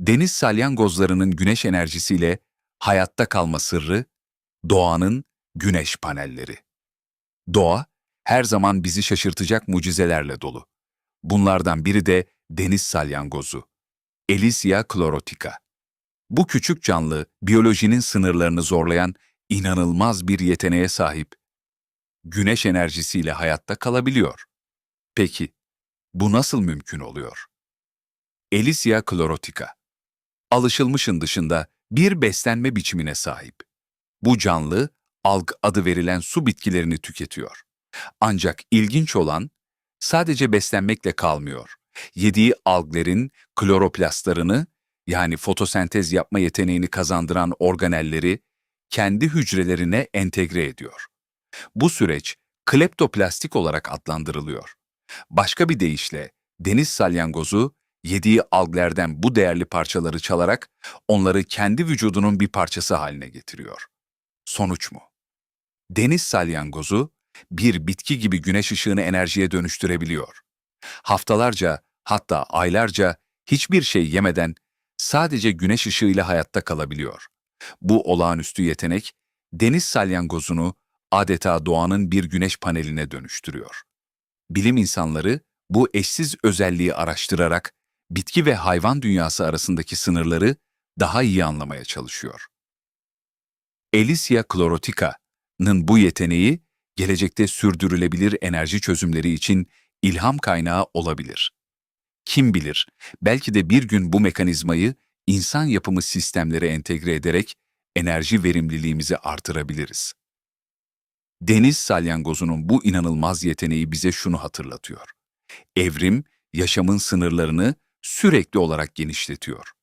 Deniz salyangozlarının güneş enerjisiyle hayatta kalma sırrı, doğanın güneş panelleri. Doğa, her zaman bizi şaşırtacak mucizelerle dolu. Bunlardan biri de deniz salyangozu. Elysia chlorotica. Bu küçük canlı, biyolojinin sınırlarını zorlayan inanılmaz bir yeteneğe sahip. Güneş enerjisiyle hayatta kalabiliyor. Peki, bu nasıl mümkün oluyor? Elysia chlorotica. Alışılmışın dışında bir beslenme biçimine sahip. Bu canlı, alg adı verilen su bitkilerini tüketiyor. Ancak ilginç olan, sadece beslenmekle kalmıyor. Yediği alglerin kloroplastlarını, yani fotosentez yapma yeteneğini kazandıran organelleri, kendi hücrelerine entegre ediyor. Bu süreç kleptoplastik olarak adlandırılıyor. Başka bir deyişle deniz salyangozu yediği alglerden bu değerli parçaları çalarak onları kendi vücudunun bir parçası haline getiriyor. Sonuç mu? Deniz salyangozu bir bitki gibi güneş ışığını enerjiye dönüştürebiliyor. Haftalarca hatta aylarca hiçbir şey yemeden sadece güneş ışığıyla hayatta kalabiliyor. Bu olağanüstü yetenek deniz salyangozunu adeta doğanın bir güneş paneline dönüştürüyor. Bilim insanları bu eşsiz özelliği araştırarak bitki ve hayvan dünyası arasındaki sınırları daha iyi anlamaya çalışıyor. Elysia chlorotica'nın bu yeteneği gelecekte sürdürülebilir enerji çözümleri için ilham kaynağı olabilir. Kim bilir, belki de bir gün bu mekanizmayı insan yapımı sistemlere entegre ederek enerji verimliliğimizi artırabiliriz. Deniz salyangozunun bu inanılmaz yeteneği bize şunu hatırlatıyor. Evrim, yaşamın sınırlarını sürekli olarak genişletiyor.